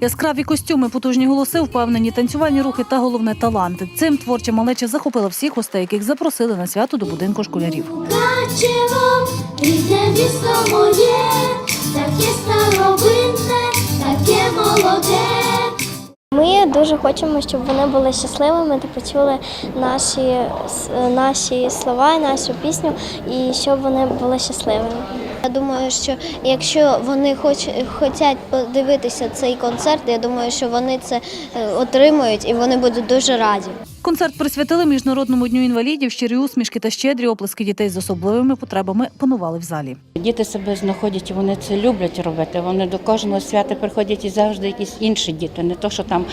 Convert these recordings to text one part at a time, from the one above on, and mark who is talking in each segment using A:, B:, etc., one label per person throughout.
A: Яскраві костюми, потужні голоси, впевнені танцювальні рухи та головне таланти. Цим творча малеча захопила всіх гостей, яких запросили на свято до будинку школярів.
B: Качево, рідне місто моє, таке старовинне, таке молоде.
C: Ми дуже хочемо, щоб вони були щасливими та почули наші, наші слова, нашу пісню, і щоб вони були щасливими.
D: Я думаю, що якщо вони хоч, хочуть подивитися цей концерт, я думаю, що вони це е, отримують і вони будуть дуже раді.
A: Концерт присвятили міжнародному дню інвалідів. Щирі усмішки та щедрі оплески дітей з особливими потребами панували в залі.
E: Діти себе знаходять, і вони це люблять робити. Вони до кожного свята приходять і завжди якісь інші діти, не то, що там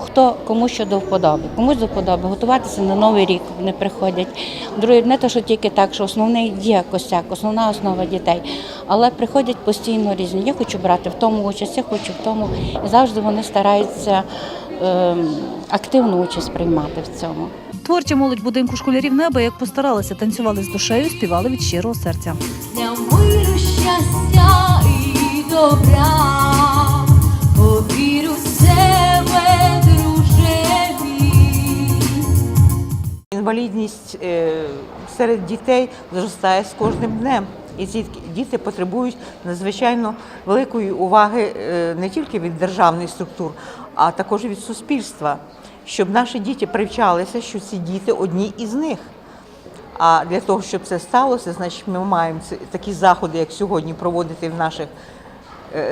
E: хто кому що до вподоби. Комусь до вподоби готуватися на новий рік вони приходять. Друге, не то, що тільки так, що основний є косяк, основна основа дітей. Але приходять постійно різні. Я хочу брати в тому участь, я хочу в тому. І завжди вони стараються ем, активну участь приймати в цьому.
A: Творча молодь будинку школярів неба як постаралися, танцювали з душею, співали від щирого серця.
B: Для миру, щастя
F: Інвалідність е, серед дітей зростає з кожним днем. І ці діти потребують надзвичайно великої уваги е, не тільки від державних структур, а також від суспільства, щоб наші діти привчалися, що ці діти одні із них. А для того, щоб це сталося, значить ми маємо такі заходи, як сьогодні, проводити в наших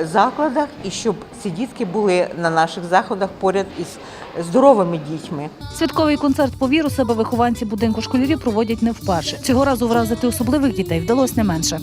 F: закладах, і щоб ці дітки були на наших заходах поряд із здоровими дітьми.
A: Святковий концерт повір у себе вихованці будинку школярів проводять не вперше. Цього разу вразити особливих дітей вдалося не менше.